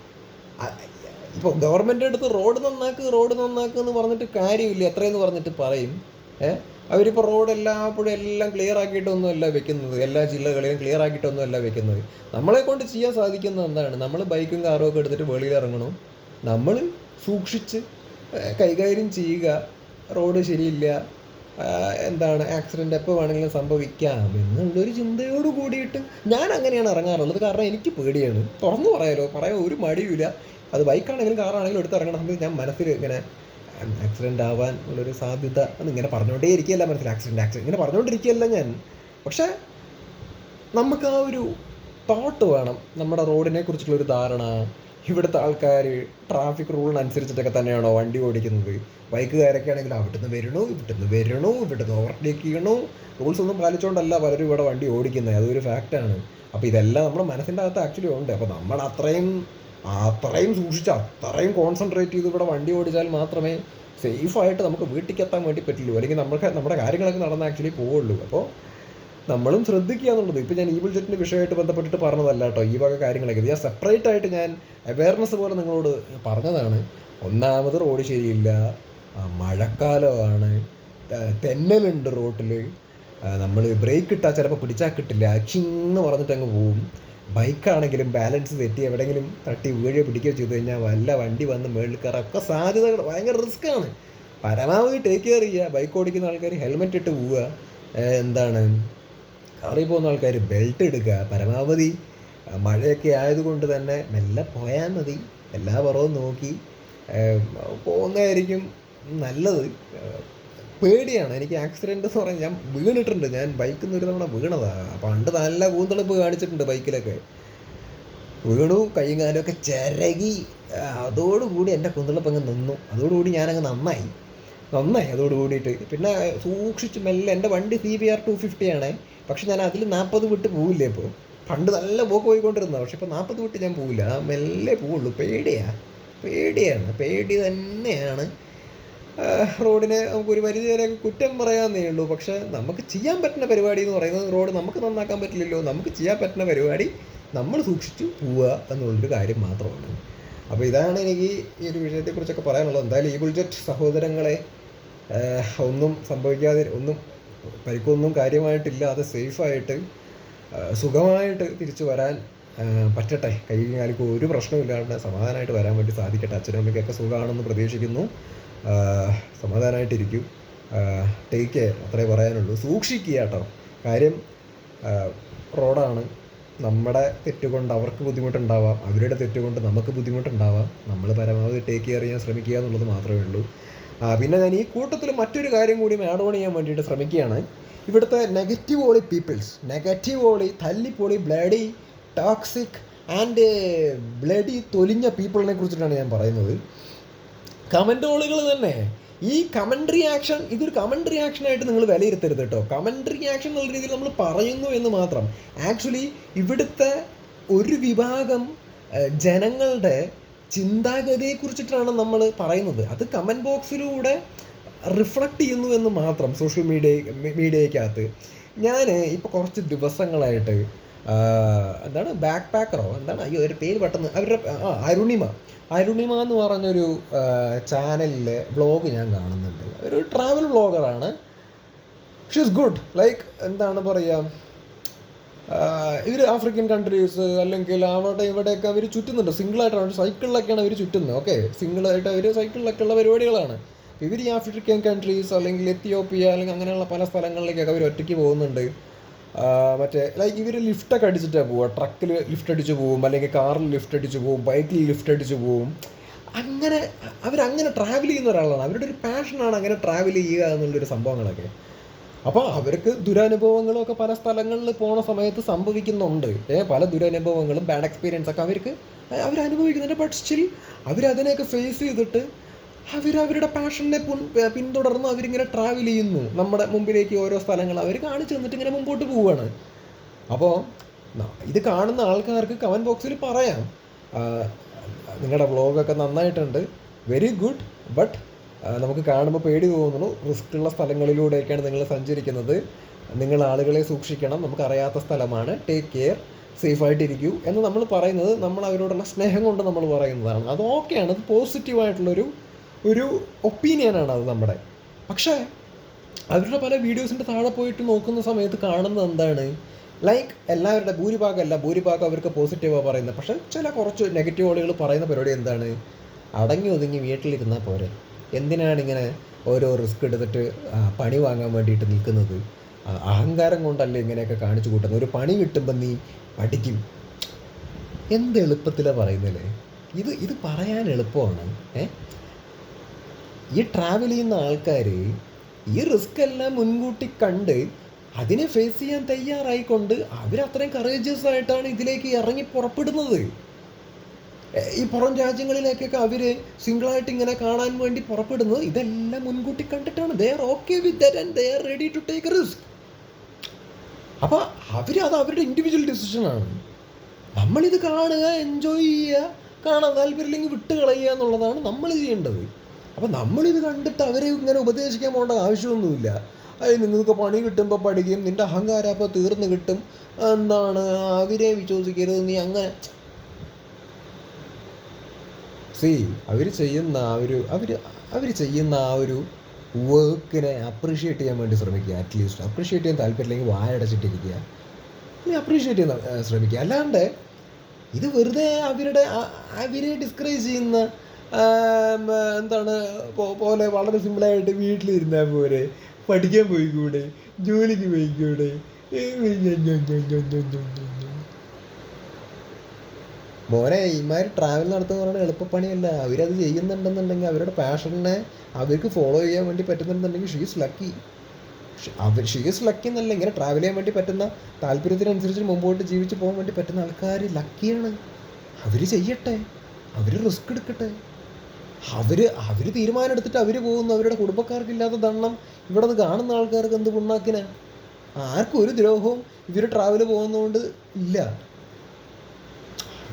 ഇപ്പോൾ ഗവൺമെന്റ് അടുത്ത് റോഡ് നന്നാക്ക് റോഡ് നന്നാക്ക് എന്ന് പറഞ്ഞിട്ട് കാര്യമില്ല. എത്രയെന്ന് പറഞ്ഞിട്ട് പറയും. ഏഹ് അവരിപ്പോൾ റോഡ് എല്ലാപ്പോഴും എല്ലാം ക്ലിയർ ആക്കിയിട്ടൊന്നും അല്ല വെക്കുന്നത്. എല്ലാ ജില്ലകളിലും ക്ലിയർ ആക്കിയിട്ടൊന്നും അല്ല വെക്കുന്നത്. നമ്മളെ കൊണ്ട് ചെയ്യാൻ സാധിക്കുന്നത് എന്താണ് നമ്മൾ ബൈക്കും കാറും ഒക്കെ എടുത്തിട്ട് വെളിയിൽ ഇറങ്ങണം. നമ്മൾ സൂക്ഷിച്ച് കൈകാര്യം ചെയ്യുക. റോഡ് ശരിയില്ല. എന്താണ് ആക്സിഡന്റ് എപ്പോൾ വേണമെങ്കിലും സംഭവിക്കാം എന്നുള്ളൊരു ചിന്തയോട് കൂടിയിട്ട് ഞാൻ അങ്ങനെയാണ് ഇറങ്ങാറുള്ളത്. കാരണം എനിക്ക് പേടിയാണ്. തുറന്നു പറയാലോ പറയാൻ ഒരു മടിയുമില്ല. അത് ബൈക്കാണെങ്കിലും കാറാണെങ്കിലും എടുത്ത് ഇറങ്ങണ സമയത്ത് ഞാൻ മനസ്സിൽ ഇങ്ങനെ ആക്സിഡന്റ് ആവാൻ ഉള്ളൊരു സാധ്യത എന്നിങ്ങനെ പറഞ്ഞുകൊണ്ടേ ഇരിക്കുകയല്ല മനസ്സിൽ. ആക്സിഡന്റ് ആക്സിഡന്റ് ഇങ്ങനെ പറഞ്ഞുകൊണ്ടിരിക്കുകയല്ല ഞാൻ. പക്ഷേ നമുക്ക് ആ ഒരു തോട്ട് വേണം. നമ്മുടെ റോഡിനെ കുറിച്ചുള്ളൊരു ധാരണ ഇവിടുത്തെ ആൾക്കാർ ട്രാഫിക് റൂളിനനുസരിച്ചിട്ടൊക്കെ തന്നെയാണോ വണ്ടി ഓടിക്കുന്നത്? ബൈക്കുകാരൊക്കെ ആണെങ്കിൽ അവിടുന്ന് വരണു ഇവിടുന്ന് വരണു ഇവിടുന്ന് ഓവർടേക്ക് ചെയ്യണു. റൂൾസ് ഒന്നും പാലിച്ചുകൊണ്ടല്ല പലരും ഇവിടെ വണ്ടി ഓടിക്കുന്നത് അതൊരു ഫാക്റ്റാണ് അപ്പോൾ ഇതെല്ലാം നമ്മുടെ മനസ്സിന്റെ അകത്ത് ആക്ച്വലി ഉണ്ട്. അപ്പോൾ നമ്മൾ അത്രയും അത്രയും സൂക്ഷിച്ച് അത്രയും കോൺസെൻട്രേറ്റ് ചെയ്ത് ഇവിടെ വണ്ടി ഓടിച്ചാൽ മാത്രമേ സേഫായിട്ട് നമുക്ക് വീട്ടിലേക്ക് എത്താൻ വേണ്ടി പറ്റുള്ളൂ. അല്ലെങ്കിൽ നമുക്ക് നമ്മുടെ കാര്യങ്ങളൊക്കെ നടന്ന് ആക്ച്വലി പോവുള്ളൂ. അപ്പോൾ നമ്മളും ശ്രദ്ധിക്കുക എന്നുള്ളത്. ഇപ്പോൾ ഞാൻ ഈ ബുൾജറ്റിന്റെ വിഷയമായിട്ട് ബന്ധപ്പെട്ടിട്ട് പറഞ്ഞതല്ല കേട്ടോ. ഈ വക കാര്യങ്ങളൊക്കെ. ഞാൻ സെപ്പറേറ്റ് ആയിട്ട് ഞാൻ അവയർനെസ് പോലെ നിങ്ങളോട് പറഞ്ഞതാണ്. ഒന്നാമത് റോഡ് ശരിയില്ല. മഴക്കാലമാണ് തെന്നലുണ്ട് റോട്ടിൽ നമ്മൾ ബ്രേക്ക് ഇട്ടാൽ ചിലപ്പോൾ പിടിച്ചാൽ കിട്ടില്ല. ചിന്ന് പറഞ്ഞിട്ട് അങ്ങ് പോവും. ബൈക്കാണെങ്കിലും ബാലൻസ് തെറ്റി എവിടെയെങ്കിലും തട്ടി വീഴുകയോ പിടിക്കുകയോ ചെയ്തു കഴിഞ്ഞാൽ വല്ല വണ്ടി വന്ന് മേളിൽ കയറൊക്കെ സാധ്യതകൾ ഭയങ്കര റിസ്ക്കാണ് പരമാവധി ടേക്ക് കെയർ ചെയ്യുക. ബൈക്ക് ഓടിക്കുന്ന ആൾക്കാർ ഹെൽമെറ്റ് ഇട്ട് പോവുക. എന്താണ്? കാറിൽ പോകുന്ന ആൾക്കാർ ബെൽറ്റ് എടുക്കുക പരമാവധി മഴയൊക്കെ ആയതുകൊണ്ട് തന്നെ മെല്ലെ പോയാൽ മതി. എല്ലാ പുറവും നോക്കി പോകുന്നതായിരിക്കും നല്ലത്. പേടിയാണ്. എനിക്ക് ആക്സിഡന്റ് എന്ന് പറഞ്ഞാൽ ഞാൻ വീണിട്ടുണ്ട്. ഞാൻ ബൈക്കിൽ നിന്ന് ഒരു തവണ വീണതാണ് പണ്ട് നല്ല കൂന്തളിപ്പ് കാണിച്ചിട്ടുണ്ട് ബൈക്കിലൊക്കെ വീണു കൈയും കാലും ഒക്കെ ചിരകി. അതോടുകൂടി എന്റെ കുന്തളിപ്പ് അങ്ങ് നിന്നു. അതോടുകൂടി ഞാനങ്ങ് നന്നായി. നന്നായി. അതോട് കൂടിയിട്ട് പിന്നെ സൂക്ഷിച്ച് മെല്ലെ എന്റെ വണ്ടി C B R two fifty ആണ്. പക്ഷെ ഞാൻ അതിൽ നാൽപ്പത് വിട്ട് പോവില്ല ഇപ്പോൾ പണ്ട് നല്ല പോക്ക് പോയിക്കൊണ്ടിരുന്നത്. പക്ഷെ ഇപ്പോൾ നാൽപ്പത് വിട്ട് ഞാൻ പോവില്ല. മെല്ലെ പോവുള്ളൂ. പേടിയാ. പേടിയാണ്. പേടി തന്നെയാണ്. റോഡിനെ നമുക്ക് ഒരു പരിധി വരെ കുറ്റം പറയാമെന്നേ ഉള്ളൂ. പക്ഷെ നമുക്ക് ചെയ്യാൻ പറ്റുന്ന പരിപാടി എന്ന് പറയുന്നത് റോഡ് നമുക്ക് നന്നാക്കാൻ പറ്റില്ലല്ലോ. നമുക്ക് ചെയ്യാൻ പറ്റുന്ന പരിപാടി നമ്മൾ സൂക്ഷിച്ചു പോവുക എന്നുള്ളൊരു കാര്യം മാത്രമാണ്. അപ്പോൾ ഇതാണ് എനിക്ക് ഈ ഒരു വിഷയത്തെക്കുറിച്ചൊക്കെ പറയാനുള്ളത്. എന്തായാലും ഈ ബുൾജറ്റ് സഹോദരങ്ങളെ ഒന്നും സംഭവിക്കാതെ ഒന്നും പരിക്കൊന്നും കാര്യമായിട്ടില്ലാതെ സേഫായിട്ട് സുഖമായിട്ട് തിരിച്ചു വരാൻ പറ്റട്ടെ. കൈ കാലിക്ക് ഒരു പ്രശ്നമില്ലാണ്ട് സമാധാനമായിട്ട് വരാൻ വേണ്ടി സാധിക്കട്ടെ. അച്ഛനും അമ്മയ്ക്കൊക്കെ സുഖമാണെന്ന് പ്രതീക്ഷിക്കുന്നു. സമാധാനമായിട്ടിരിക്കും. ടേക്ക് കെയർ അത്രേ പറയാനുള്ളൂ. സൂക്ഷിക്കുക കേട്ടോ. കാര്യം റോഡാണ്. നമ്മുടെ തെറ്റുകൊണ്ട് അവർക്ക് ബുദ്ധിമുട്ടുണ്ടാവാം. അവരുടെ തെറ്റുകൊണ്ട് നമുക്ക് ബുദ്ധിമുട്ടുണ്ടാവാം. നമ്മൾ പരമാവധി ടേക്ക് കെയർ ചെയ്യാൻ ശ്രമിക്കുക എന്നുള്ളത് മാത്രമേ ഉള്ളൂ. പിന്നെ ഞാൻ ഈ കൂട്ടത്തിൽ മറ്റൊരു കാര്യം കൂടി ആഡ് ഓൺ ചെയ്യാൻ വേണ്ടിയിട്ട് ശ്രമിക്കുകയാണ്. ഇവിടുത്തെ നെഗറ്റീവ് ഓളി പീപ്പിൾസ് നെഗറ്റീവ് ഓളി തല്ലിപ്പൊളി ബ്ലഡി ടോക്സിക് ആൻഡ് ബ്ലഡി തൊലിഞ്ഞ പീപ്പിളിനെ കുറിച്ചിട്ടാണ് ഞാൻ പറയുന്നത്. കമന്റ് കമന്റോളുകൾ തന്നെ. ഈ കമന്റ് റിയാക്ഷൻ ഇതൊരു കമൻട്രി ആക്ഷനായിട്ട് നിങ്ങൾ വിലയിരുത്തരുത് കേട്ടോ. കമന്റ് റിയാക്ഷൻ എന്നുള്ള രീതിയിൽ നമ്മൾ പറയുന്നു എന്ന് മാത്രം. ആക്ച്വലി ഇവിടുത്തെ ഒരു വിഭാഗം ജനങ്ങളുടെ ചിന്താഗതിയെ കുറിച്ചിട്ടാണ് നമ്മൾ പറയുന്നത്. അത് കമന്റ് ബോക്സിലൂടെ റിഫ്ലക്റ്റ് ചെയ്യുന്നു എന്ന് മാത്രം സോഷ്യൽ മീഡിയ മീഡിയയ്ക്കകത്ത് ഞാൻ ഇപ്പോൾ കുറച്ച് ദിവസങ്ങളായിട്ട് എന്താണ് ബാക്ക് പാക്കറോ എന്താണ് അയ്യോ ഒരു പേര് പെട്ടെന്ന് അവരുടെ ആ അരുണിമ. അരുണിമ എന്ന് പറഞ്ഞൊരു ചാനലിൽ വ്ളോഗ് ഞാൻ കാണുന്നുണ്ട്. ഒരു ട്രാവൽ വ്ളോഗറാണ് ഷീസ് ഗുഡ് ലൈക്ക് എന്താണ് പറയുക ഇവർ ആഫ്രിക്കൻ കൺട്രീസ് അല്ലെങ്കിൽ അവിടെ ഇവിടെയൊക്കെ അവർ ചുറ്റുന്നുണ്ട്. സിംഗിളായിട്ടാണ് സൈക്കിളിലൊക്കെയാണ് അവർ ചുറ്റുന്നത്. ഓക്കെ സിംഗിളായിട്ട് അവർ സൈക്കിളിലൊക്കെ ഉള്ള പരിപാടികളാണ്. ഇവർ ഈ ആഫ്രിക്കൻ കൺട്രീസ് അല്ലെങ്കിൽ എത്തിയോപ്പിയ അല്ലെങ്കിൽ അങ്ങനെയുള്ള പല സ്ഥലങ്ങളിലേക്കൊക്കെ അവർ ഒറ്റയ്ക്ക് പോകുന്നുണ്ട്. മറ്റേ ലൈക്ക് ഇവർ ലിഫ്റ്റൊക്കെ അടിച്ചിട്ടാണ് പോവുക. ട്രക്കിൽ ലിഫ്റ്റ് അടിച്ച് പോവും. അല്ലെങ്കിൽ കാറിൽ ലിഫ്റ്റ് അടിച്ച് പോവും. ബൈക്കിൽ ലിഫ്റ്റ് അടിച്ച് പോവും. അങ്ങനെ അവരങ്ങനെ ട്രാവൽ ചെയ്യുന്ന ഒരാളാണ്. അവരുടെ ഒരു പാഷനാണ് അങ്ങനെ ട്രാവൽ ചെയ്യുക എന്നുള്ളൊരു സംഭവങ്ങളൊക്കെ. അപ്പോൾ അവർക്ക് ദുരനുഭവങ്ങളൊക്കെ പല സ്ഥലങ്ങളിൽ പോണ സമയത്ത് സംഭവിക്കുന്നുണ്ട്. പല ദുരനുഭവങ്ങളും ബാഡ് എക്സ്പീരിയൻസ് ഒക്കെ അവർക്ക് അവർ അനുഭവിക്കുന്നുണ്ട് ബട്ട് സ്റ്റിൽ അവരതിനെയൊക്കെ ഫേസ് ചെയ്തിട്ട് അവർ അവരുടെ പാഷനെ പിന്തുടർന്ന് അവരിങ്ങനെ ട്രാവൽ ചെയ്യുന്നു. നമ്മുടെ മുമ്പിലേക്ക് ഓരോ സ്ഥലങ്ങൾ അവർ കാണിച്ചു തന്നിട്ട് ഇങ്ങനെ മുമ്പോട്ട് പോവുകയാണ് അപ്പോൾ ഇത് കാണുന്ന ആൾക്കാർക്ക് കമന്റ് ബോക്സിൽ പറയാം. നിങ്ങളുടെ വ്ളോഗൊക്കെ നന്നായിട്ടുണ്ട്. വെരി ഗുഡ് ബട്ട് നമുക്ക് കാണുമ്പോൾ പേടി തോന്നുന്നു. റിസ്ക് ഉള്ള സ്ഥലങ്ങളിലൂടെയൊക്കെയാണ് നിങ്ങൾ സഞ്ചരിക്കുന്നത്. നിങ്ങൾ ആളുകളെ സൂക്ഷിക്കണം. നമുക്കറിയാത്ത സ്ഥലമാണ്. ടേക്ക് കെയർ സേഫായിട്ടിരിക്കൂ എന്ന് നമ്മൾ പറയുന്നത് നമ്മൾ അവരോടുള്ള സ്നേഹം കൊണ്ട് നമ്മൾ പറയുന്നതാണ്. അത് ഓക്കെയാണ് അത് പോസിറ്റീവായിട്ടുള്ളൊരു ഒരു ഒപ്പീനിയനാണ് അത് നമ്മുടെ. പക്ഷേ അവരുടെ പല വീഡിയോസിന്റെ താഴെ പോയിട്ട് നോക്കുന്ന സമയത്ത് കാണുന്നത് എന്താണ്? ലൈക്ക് എല്ലാവരുടെ ഭൂരിഭാഗം അല്ല ഭൂരിഭാഗം അവർക്ക് പോസിറ്റീവാണ് പറയുന്നത്. പക്ഷേ ചില കുറച്ച് നെഗറ്റീവ് ആളുകൾ പറയുന്ന പരിപാടി എന്താണ്? അടങ്ങി ഒതുങ്ങി വീട്ടിലിരുന്നാൽ പോരെ. എന്തിനാണ് ഇങ്ങനെ ഓരോ റിസ്ക് എടുത്തിട്ട് പണി വാങ്ങാൻ വേണ്ടിയിട്ട് നിൽക്കുന്നത്? അഹങ്കാരം കൊണ്ടല്ലേ ഇങ്ങനെയൊക്കെ കാണിച്ചു കൂട്ടുന്നത്? ഒരു പണി കിട്ടുമ്പോൾ നീ പഠിക്കും. എന്ത് എളുപ്പത്തിലാണ് പറയുന്നില്ലേ? ഇത് ഇത് പറയാൻ എളുപ്പമാണ് ഏ? ഈ ട്രാവൽ ചെയ്യുന്ന ആൾക്കാർ ഈ റിസ്ക് എല്ലാം മുൻകൂട്ടി കണ്ട് അതിനെ ഫേസ് ചെയ്യാൻ തയ്യാറായിക്കൊണ്ട് അവരത്രയും കറേജിയസ് ആയിട്ടാണ് ഇതിലേക്ക് ഇറങ്ങി പുറപ്പെടുന്നത്. ഈ പുറം രാജ്യങ്ങളിലേക്കൊക്കെ അവർ സിംഗിളായിട്ട് ഇങ്ങനെ കാണാൻ വേണ്ടി പുറപ്പെടുന്നത് ഇതെല്ലാം മുൻകൂട്ടി കണ്ടിട്ടാണ്. They are okay with that and they are ready to take risk അപ്പോൾ അവർ അത് അവരുടെ ഇൻഡിവിജ്വൽ ഡിസിഷനാണ് നമ്മളിത് കാണുക എൻജോയ് ചെയ്യുക കാണാൻ താല്പര്യമില്ലെങ്കിൽ വിട്ട് കളയുക എന്നുള്ളതാണ് നമ്മൾ ചെയ്യേണ്ടത്. അപ്പോൾ നമ്മളിത് കണ്ടിട്ട് അവരെ ഇങ്ങനെ ഉപദേശിക്കാൻ പോകേണ്ട ആവശ്യമൊന്നുമില്ല. അത് നിങ്ങൾക്ക് പണി കിട്ടുമ്പോൾ പഠിക്കും നിന്റെ അഹങ്കാരം അപ്പോൾ തീർന്നു കിട്ടും. എന്താണ്? അവരെ വിശ്വസിക്കരുത് നീ അങ്ങനെ സി അവർ ചെയ്യുന്ന ആ ഒരു അവർ അവർ ചെയ്യുന്ന ആ ഒരു വർക്കിനെ അപ്രീഷിയേറ്റ് ചെയ്യാൻ വേണ്ടി ശ്രമിക്കുക അറ്റ്ലീസ്റ്റ് അപ്രീഷിയേറ്റ് ചെയ്യാൻ താല്പര്യമില്ലെങ്കിൽ വായടച്ചിട്ടിരിക്കുക അല്ലെങ്കിൽ അപ്രീഷിയേറ്റ് ചെയ്യാൻ ശ്രമിക്കുക. അല്ലാണ്ട് ഇത് വെറുതെ അവരുടെ അവരെ ഡിസ്കറേജ് ചെയ്യുന്ന എന്താണ് പോലെ വളരെ സിമ്പിളായിട്ട് വീട്ടിലിരുന്നാൽ പോരെ. പഠിക്കാൻ പോയിക്കൂടെ? ജോലിക്ക് പോയിക്കൂടെ? മോനെ ഇമാര് ട്രാവൽ നടത്തുന്ന പറയുന്നത് എളുപ്പപ്പണിയല്ല. അവരത് ചെയ്യുന്നുണ്ടെന്നുണ്ടെങ്കിൽ അവരുടെ പാഷനെ അവർക്ക് ഫോളോ ചെയ്യാൻ വേണ്ടി പറ്റുന്നുണ്ടെന്നുണ്ടെങ്കിൽ ഷീസ് ലക്കി അവർ ഷീസ് ലക്കി എന്നല്ല ഇങ്ങനെ ട്രാവൽ ചെയ്യാൻ വേണ്ടി പറ്റുന്ന താല്പര്യത്തിനനുസരിച്ച് മുമ്പോട്ട് ജീവിച്ച് പോകാൻ വേണ്ടി പറ്റുന്ന ആൾക്കാർ ലക്കിയാണ് അവർ ചെയ്യട്ടെ. അവർ റിസ്ക് എടുക്കട്ടെ. അവർ അവർ തീരുമാനം എടുത്തിട്ട് അവർ പോകുന്നു. അവരുടെ കുടുംബക്കാർക്കില്ലാത്ത ദണ്ണം ഇവിടെ നിന്ന് കാണുന്ന ആൾക്കാർക്ക് എന്ത് പുണ്ണാക്കിന? ആർക്കും ഒരു ദ്രോഹവും ഇവർ ട്രാവൽ പോകുന്നതുകൊണ്ട് ഇല്ല.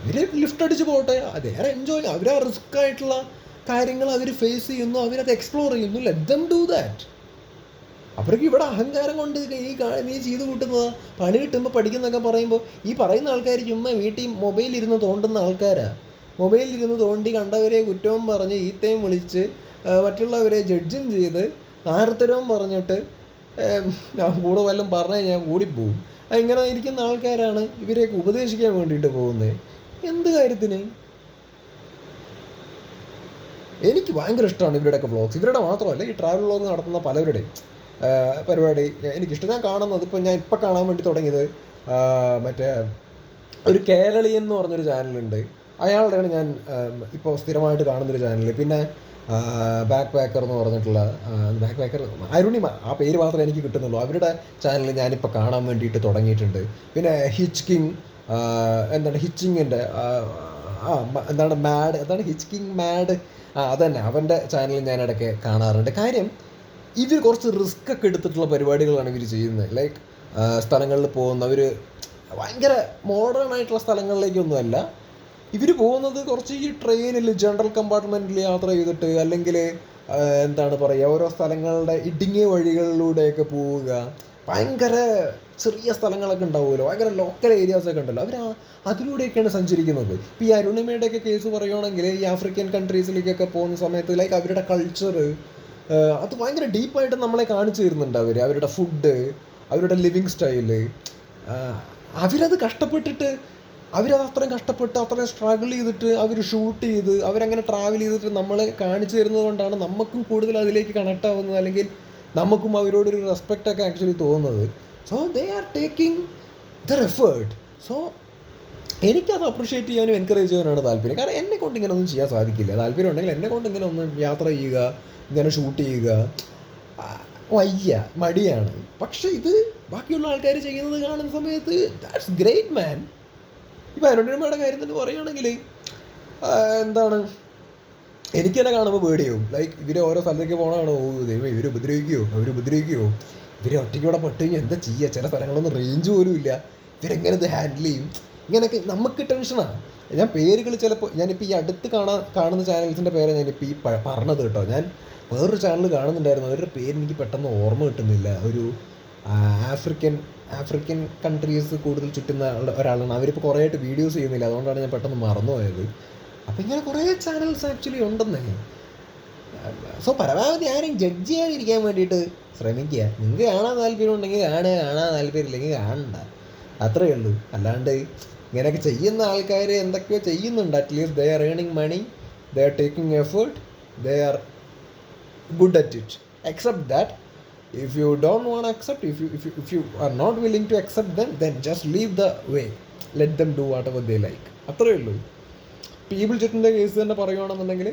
ഇവർ ലിഫ്റ്റ് അടിച്ച് പോട്ടെ. അതേറെ എൻജോയ് അവർ ആ റിസ്ക് ആയിട്ടുള്ള കാര്യങ്ങൾ അവർ ഫേസ് ചെയ്യുന്നു അവരത് എക്സ്പ്ലോർ ചെയ്യുന്നു. ലെറ്റ് ദം ഡു ദാറ്റ് അവർക്ക് ഇവിടെ അഹങ്കാരം കൊണ്ട് ഈ നീ ചെയ്ത് കൂട്ടുന്നത് പണി കിട്ടുമ്പോൾ പഠിക്കുന്നൊക്കെ പറയുമ്പോൾ ഈ പറയുന്ന ആൾക്കാർ ചുമ്മാ വീട്ടിൽ മൊബൈൽ ഇരുന്ന് തോണ്ടുന്ന ആൾക്കാരാണ് മൊബൈലിൽ ഇരുന്ന് തോണ്ടി കണ്ടവരെ കുറ്റവും പറഞ്ഞ് ഈത്തയും വിളിച്ച് മറ്റുള്ളവരെ ജഡ്ജും ചെയ്ത് ആർത്തരവും പറഞ്ഞിട്ട് ഞാൻ കൂടെ വല്ലതും പറഞ്ഞാൽ ഞാൻ കൂടിപ്പോവും ഇങ്ങനെ ഇരിക്കുന്ന ആൾക്കാരാണ് ഇവരെയൊക്കെ ഉപദേശിക്കാൻ വേണ്ടിയിട്ട് പോകുന്നത്. എന്ത് കാര്യത്തിന്? എനിക്ക് ഭയങ്കര ഇഷ്ടമാണ് ഇവരുടെയൊക്കെ വ്ളോഗ്സ് ഇവരുടെ മാത്രമല്ല ഈ ട്രാവൽ വ്ളോഗ് നടത്തുന്ന പലരുടെയും പരിപാടി. എനിക്കിഷ്ടം ഞാൻ കാണുന്നത് ഇപ്പം ഞാൻ ഇപ്പം കാണാൻ വേണ്ടി തുടങ്ങിയത് മറ്റേ ഒരു കേരളീയൻ എന്ന് പറഞ്ഞൊരു ചാനലുണ്ട് അയാളുടെയാണ് ഞാൻ ഇപ്പോൾ സ്ഥിരമായിട്ട് കാണുന്നൊരു ചാനൽ പിന്നെ ബാക്ക് പാക്കർ എന്ന് പറഞ്ഞിട്ടുള്ള ബാക്ക് പാക്കർ അരുണിമ ആ പേര് മാത്രമേ എനിക്ക് കിട്ടുന്നുള്ളൂ. അവരുടെ ചാനൽ ഞാനിപ്പോൾ കാണാൻ വേണ്ടിയിട്ട് തുടങ്ങിയിട്ടുണ്ട്. പിന്നെ ഹിച്ച് കിങ് എന്താണ് ഹിച്ചിങ്ങിന്റെ ആ എന്താണ് മാഡ് എന്താണ് ഹിച്ച് കിങ് മാഡ്? ആ അതന്നെ അവന്റെ ചാനൽ ഞാൻ ഇടയ്ക്ക് കാണാറുണ്ട്. കാര്യം ഇവർ കുറച്ച് റിസ്ക് ഒക്കെ എടുത്തിട്ടുള്ള പരിപാടികളാണ് ഇവർ ചെയ്യുന്നത്. ലൈക്ക് സ്ഥലങ്ങളിൽ പോകുന്നവർ ഭയങ്കര മോഡേൺ ആയിട്ടുള്ള സ്ഥലങ്ങളിലേക്കൊന്നുമല്ല. ഇവർ പോകുന്നത് കുറച്ച് ഈ ട്രെയിനിൽ ജനറൽ കമ്പാർട്ട്മെന്റിൽ യാത്ര ചെയ്തിട്ട് അല്ലെങ്കിൽ എന്താണ് പറയുക ഓരോ സ്ഥലങ്ങളുടെ ഇടുങ്ങിയ വഴികളിലൂടെയൊക്കെ പോവുക. ഭയങ്കര ചെറിയ സ്ഥലങ്ങളൊക്കെ ഉണ്ടാവുമല്ലോ. ഭയങ്കര ലോക്കൽ ഏരിയാസ് ഒക്കെ ഉണ്ടല്ലോ. അവർ അതിലൂടെയൊക്കെയാണ് സഞ്ചരിക്കുന്നത്. ഇപ്പോൾ ഈ അരുണിമയുടെയൊക്കെ കേസ് പറയുകയാണെങ്കിൽ ഈ ആഫ്രിക്കൻ കൺട്രീസിലേക്കൊക്കെ പോകുന്ന സമയത്ത് ലൈക്ക് അവരുടെ കൾച്ചർ അത് ഭയങ്കര ഡീപ്പായിട്ട് നമ്മളെ കാണിച്ചു തരുന്നുണ്ട് അവർ അവരുടെ ഫുഡ് അവരുടെ ലിവിങ് സ്റ്റൈൽ അവരത് കഷ്ടപ്പെട്ടിട്ട് അവരത് അത്രയും കഷ്ടപ്പെട്ട് അത്രയും സ്ട്രഗിൾ ചെയ്തിട്ട് അവർ ഷൂട്ട് ചെയ്ത് അവരങ്ങനെ ട്രാവൽ ചെയ്തിട്ട് നമ്മളെ കാണിച്ചു തരുന്നത് കൊണ്ടാണ് നമുക്കും കൂടുതൽ അതിലേക്ക് കണക്ട് ആവുന്നത് അല്ലെങ്കിൽ നമുക്കും അവരോടൊരു റെസ്പെക്റ്റ് ഒക്കെ ആക്ച്വലി തോന്നുന്നത്. So they are taking their effort so എനിക്കത് അപ്രിഷ്യേറ്റ് ചെയ്യാനും എൻകറേജ് ചെയ്യാനാണ് താല്പര്യം. കാരണം എന്നെ കൊണ്ട് ഇങ്ങനെ ഒന്നും ചെയ്യാൻ സാധിക്കില്ല. താല്പര്യം ഉണ്ടെങ്കിൽ എന്നെ കൊണ്ട് ഇങ്ങനെ ഒന്ന് യാത്ര ചെയ്യുക ഇങ്ങനെ ഷൂട്ട് ചെയ്യുക വയ്യ മടിയാണ്. പക്ഷെ ഇത് ബാക്കിയുള്ള ആൾക്കാർ ചെയ്യുന്നത് കാണുന്ന സമയത്ത് ദാറ്റ്സ് ഗ്രേറ്റ് മാൻ ഇപ്പം അരുണിമയുടെ കാര്യം തന്നെ പറയുകയാണെങ്കിൽ എന്താണ് എനിക്ക് തന്നെ കാണുമ്പോൾ പേടിയാവും. ലൈക്ക് ഇവർ ഓരോ സ്ഥലത്തേക്ക് പോകണമാണോ ദൈവം ഇവർ ഉപദ്രവിക്കുമോ അവർ ഉപദ്രവിക്കുമോ ഇവരെ ഒറ്റയ്ക്കൂടെ പെട്ട് കഴിഞ്ഞാൽ എന്താ ചെയ്യുക ചില സ്ഥലങ്ങളൊന്നും റേഞ്ച് പോലും ഇല്ല. ഇവരെങ്ങനെ ഇത് ഹാൻഡിൽ ചെയ്യും? ഇങ്ങനെയൊക്കെ നമുക്ക് ടെൻഷനാണ് ഞാൻ പേരുകൾ ചിലപ്പോൾ ഞാനിപ്പോൾ ഈ അടുത്ത് കാണാൻ കാണുന്ന ചാനൽസിന്റെ പേര് ഞാനിപ്പോൾ ഈ പറഞ്ഞത് കേട്ടോ. ഞാൻ വേറൊരു ചാനൽ കാണുന്നുണ്ടായിരുന്നു. അവരുടെ പേര് എനിക്ക് പെട്ടെന്ന് ഓർമ്മ കിട്ടുന്നില്ല. ഒരു ആഫ്രിക്കൻ ആഫ്രിക്കൻ കൺട്രീസ് കൂടുതൽ ചുറ്റുന്ന ഒരാളാണ്. അവരിപ്പോൾ കുറേ ആയിട്ട് വീഡിയോസ് ചെയ്യുന്നില്ല. അതുകൊണ്ടാണ് ഞാൻ പെട്ടെന്ന് മറന്നുപോയത്. അപ്പോൾ ഇങ്ങനെ കുറേ ചാനൽസ് ആക്ച്വലി ഉണ്ടെന്നേ. സോ പരമാവധി ആരെയും ജഡ്ജ് ചെയ്യാതിരിക്കാൻ വേണ്ടിയിട്ട് ശ്രമിക്കുക. നിങ്ങൾക്ക് കാണാൻ താല്പര്യം ഉണ്ടെങ്കിൽ കാണുക കാണാൻ താല്പര്യം ഇല്ലെങ്കിൽ കാണണ്ട. അത്രയേ ഉള്ളൂ. അല്ലാണ്ട് ഇങ്ങനെയൊക്കെ ചെയ്യുന്ന ആൾക്കാർ എന്തൊക്കെയോ ചെയ്യുന്നുണ്ട്. At least they are ഏണിങ് money they are taking effort they are good at it accept that if you don't want to accept if you, if you if you are not willing to accept them then just leave the way. Let them do whatever they like. അത്രയേ ഉള്ളൂ. People ജെറ്റിന്റെ case തന്നെ പറയുകയാണെന്നുണ്ടെങ്കിൽ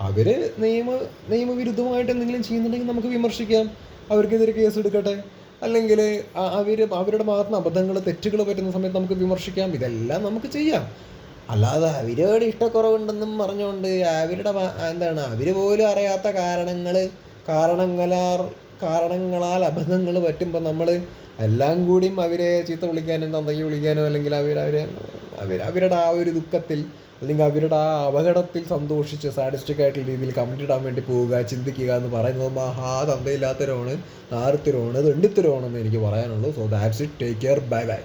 അവർ നിയമ നിയമവിരുദ്ധമായിട്ട് എന്തെങ്കിലും ചെയ്യുന്നുണ്ടെങ്കിൽ നമുക്ക് വിമർശിക്കാം. അവർക്കെതിരെ case എടുക്കട്ടെ. അല്ലെങ്കിൽ അവർ അവരുടെ ഭാഗത്ത് നിന്ന് അബദ്ധങ്ങൾ തെറ്റുകൾ പറ്റുന്ന സമയത്ത് നമുക്ക് വിമർശിക്കാം. ഇതെല്ലാം നമുക്ക് ചെയ്യാം. അല്ലാതെ അവരോട് ഇഷ്ടക്കുറവുണ്ടെന്നും പറഞ്ഞുകൊണ്ട് അവരുടെ എന്താണ് അവർ പോലും അറിയാത്ത കാരണങ്ങൾ കാരണങ്ങളാൽ കാരണങ്ങളാൽ അബദ്ധങ്ങൾ പറ്റുമ്പോൾ നമ്മൾ എല്ലാം കൂടിയും അവരെ ചീത്ത വിളിക്കാനും തന്തയ്ക്ക് വിളിക്കാനോ അല്ലെങ്കിൽ അവർ അവരെ അവർ അവരുടെ ആ ഒരു ദുഃഖത്തിൽ അല്ലെങ്കിൽ അവരുടെ ആ അപകടത്തിൽ സന്തോഷിച്ച് സാഡിസ്റ്റിക് ആയിട്ടുള്ള രീതിയിൽ കമന്റ് ഇടാൻ വേണ്ടി പോവുക ചിന്തിക്കുക എന്ന് പറയുന്നത് മഹാ തന്തയില്ലാത്തവരാണ് ആർത്തിരമാണ് തെണ്ടിത്തരമാണെന്ന് എനിക്ക് പറയാനുള്ളൂ. So that's it take care bye bye